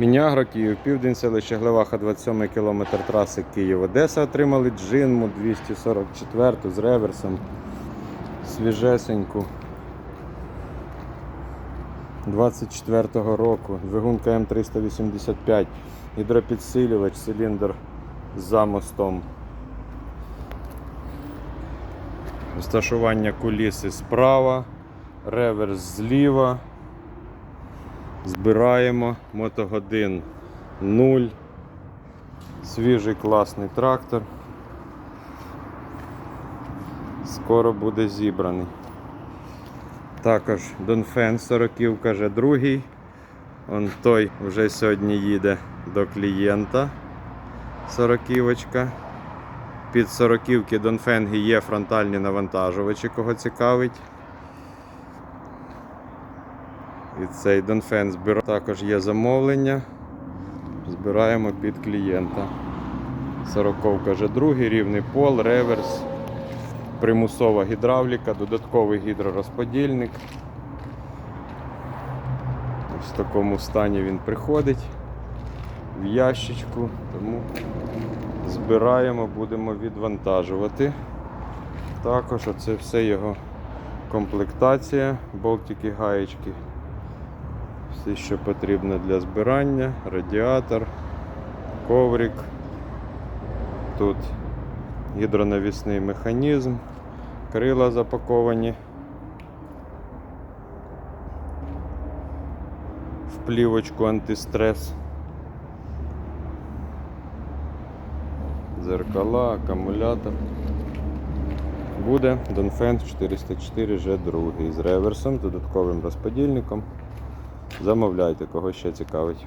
Мінягро, Київ, Південь, селище Глеваха, 27 км траси Київ-Одеса. Отримали джинму 244 з реверсом. Свіжесеньку. 24-го року. Двигун КМ385. Гідропідсилювач, циліндр за мостом. Розташування куліси справа, реверс зліва. Збираємо мотогодин 0. Свіжий класний трактор. Скоро буде зібраний. Також Донфен 40 каже другий. Он той вже сьогодні їде до клієнта. 40 Під 40 Донфенги є фронтальні навантажувачі, кого цікавить. І цей Донфен збирає. Також є замовлення. Збираємо під клієнта. 40 каже другий, рівний пол, реверс, примусова гідравліка, додатковий гідророзподільник. В такому стані він приходить в ящичку, тому збираємо, будемо відвантажувати. Також оце все його комплектація, болтики, гаєчки. Все, що потрібно для збирання, радіатор, коврик. Тут гідронавісний механізм, крила запаковані. В плівочку антистрес. Зеркала, акумулятор. Буде Донфен 404 G2 з реверсом, додатковим розподільником. Замовляйте, кого ще цікавить.